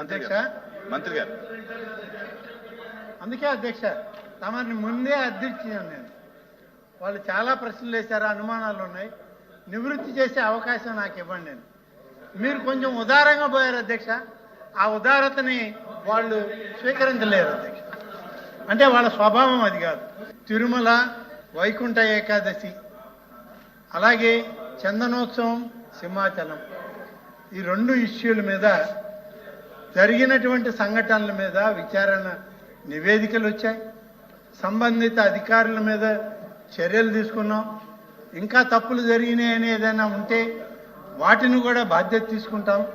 అధ్యక్ష మంత్రి గారు. అందుకే అధ్యక్ష తమని ముందే అధ్యక్షించాను నేను. వాళ్ళు చాలా ప్రశ్నలు వేశారు అనుమానాలు ఉన్నాయి. నివృత్తి చేసే అవకాశం నాకు ఇవ్వండి నేను. మీరు కొంచెం ఉదారంగా పోయారు అధ్యక్ష. ఆ ఉదారతని వాళ్ళు స్వీకరించలేరు అధ్యక్ష. అంటే వాళ్ళ స్వభావం అది కాదు. తిరుమల వైకుంఠ ఏకాదశి అలాగే చందనోత్సవం సింహాచలం. ఈ రెండు ఇష్యూల మీద జరిగినటువంటి సంఘటనల మీద విచారణ నివేదికలు వచ్చాయి. సంబంధిత అధికారుల మీద చర్యలు తీసుకున్నాం. ఇంకా తప్పులు జరిగినాయని ఏదైనా ఉంటే వాటిని కూడా బాధ్యత తీసుకుంటాం.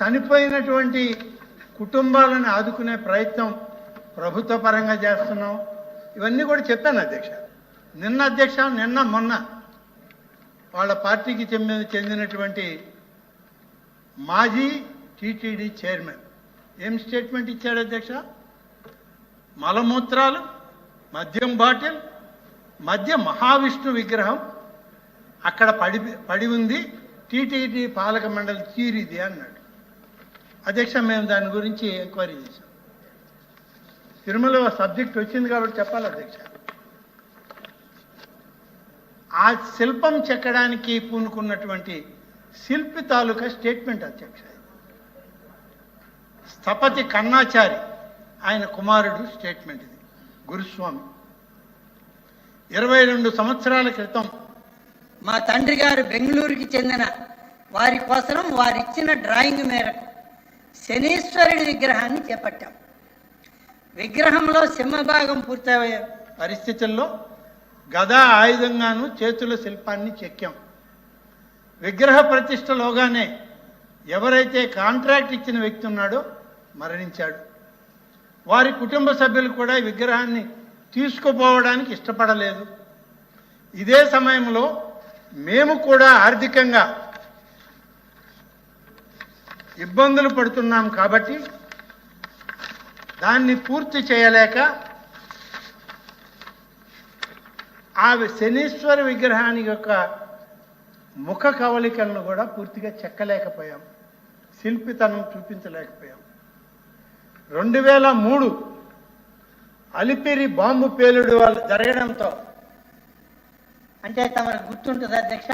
చనిపోయినటువంటి కుటుంబాలను ఆదుకునే ప్రయత్నం ప్రభుత్వ పరంగా చేస్తున్నాం. ఇవన్నీ కూడా చెప్పాను అధ్యక్ష. నిన్న అధ్యక్ష నిన్న మొన్న వాళ్ళ పార్టీకి చెందిన చెందినటువంటి మాజీ టీటీడీ చైర్మన్. ఏం స్టేట్మెంట్ ఇచ్చాడు అధ్యక్ష? మలమూత్రాలు మద్యం బాటిల్ మధ్య మహావిష్ణు విగ్రహం. అక్కడ పడి పడి ఉంది టీటీడీ పాలక మండలి తీరిది అన్నాడు. అధ్యక్ష మేము దాని గురించి ఎంక్వైరీ చేశాం. తిరుమల సబ్జెక్ట్ వచ్చింది కాబట్టి చెప్పాలి అధ్యక్ష. ఆ శిల్పం చెక్కడానికి పూనుకున్నటువంటి శిల్పి తాలూకా స్టేట్మెంట్ అధ్యక్ష ఇది. స్థపతి కన్నాచారి ఆయన కుమారుడు స్టేట్మెంట్ ఇది. గురుస్వామి ఇరవై రెండు సంవత్సరాల క్రితం మా తండ్రి గారు బెంగళూరుకి చెందిన వారి కోసం వారిచ్చిన డ్రాయింగ్ మేరకు శనీశ్వరుడి విగ్రహాన్ని చేపట్టాం. విగ్రహంలో సింహభాగం పూర్తయ్యే పరిస్థితుల్లో గదా ఆయుధంగాను చేతుల శిల్పాన్ని చెక్కాం. విగ్రహ ప్రతిష్టలోగానే ఎవరైతే కాంట్రాక్ట్ ఇచ్చిన వ్యక్తి ఉన్నాడో మరణించాడు. వారి కుటుంబ సభ్యులు కూడా ఈ విగ్రహాన్ని తీసుకుపోవడానికి ఇష్టపడలేదు. ఇదే సమయంలో మేము కూడా ఆర్థికంగా ఇబ్బందులు పడుతున్నాం కాబట్టి దాన్ని పూర్తి చేయలేక ఆ శనీశ్వర విగ్రహానికి యొక్క ముఖ కవలికలను కూడా పూర్తిగా చెక్కలేకపోయాం. శిల్పితనం చూపించలేకపోయాం. రెండు వేల మూడు అలిపిరి బాంబు పేలుడు వాళ్ళు జరగడంతో అంటే తమకు గుర్తుంటుంది అధ్యక్ష.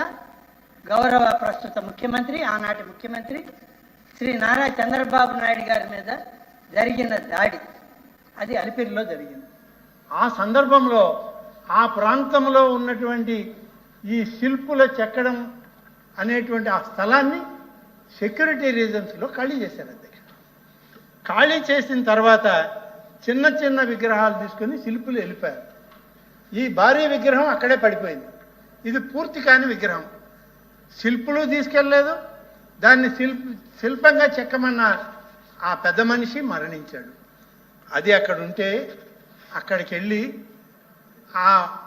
గౌరవ ప్రస్తుత ముఖ్యమంత్రి ఆనాటి ముఖ్యమంత్రి శ్రీ నారా చంద్రబాబు నాయుడు గారి మీద జరిగిన దాడి. అది అలిపిరిలో జరిగింది. ఆ సందర్భంలో ఆ ప్రాంతంలో ఉన్నటువంటి ఈ శిల్పుల చెక్కడం అనేటువంటి ఆ స్థలాన్ని సెక్యూరిటీ రీజన్స్లో ఖాళీ చేశారు అధ్యక్ష. ఖాళీ చేసిన తర్వాత చిన్న చిన్న విగ్రహాలు తీసుకొని శిల్పులు వెళ్ళిపోయారు. ఈ భారీ విగ్రహం అక్కడే పడిపోయింది. ఇది పూర్తి కాని విగ్రహం. శిల్పులు తీసుకెళ్ళలేదు దాన్ని శిల్ప శిల్పంగా చెక్కమన్న ఆ పెద్ద మనిషి మరణించాడు. అది అక్కడ ఉంటే అక్కడికి వెళ్ళి ఆ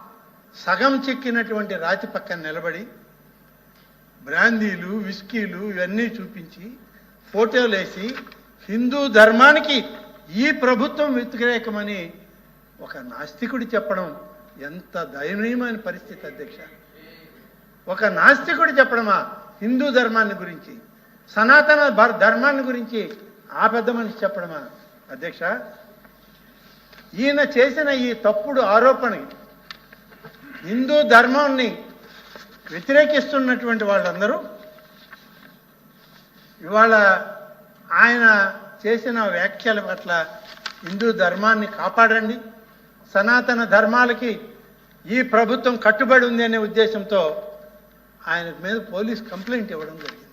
సగం చెక్కినటువంటి రాతి పక్కన నిలబడి బ్రాందీలు విస్కీలు ఇవన్నీ చూపించి ఫోటోలు వేసి హిందూ ధర్మానికి ఈ ప్రభుత్వం వ్యతిరేకమని ఒక నాస్తికుడు చెప్పడం ఎంత దయనీయమైన పరిస్థితి అధ్యక్ష. ఒక నాస్తికుడు చెప్పడమా హిందూ ధర్మాన్ని గురించి సనాతన ధర్మాన్ని గురించి ఆ పెద్ద మనిషి చెప్పడమా అధ్యక్ష? ఈయన చేసిన ఈ తప్పుడు ఆరోపణ హిందూ ధర్మాన్ని వ్యతిరేకిస్తున్నటువంటి వాళ్ళందరూ ఇవాళ ఆయన చేసిన వ్యాఖ్యల పట్ల హిందూ ధర్మాన్ని కాపాడండి. సనాతన ధర్మాలకి ఈ ప్రభుత్వం కట్టుబడి ఉంది అనే ఉద్దేశంతో ఆయన మీద పోలీస్ కంప్లైంట్ ఇవ్వడం జరిగింది.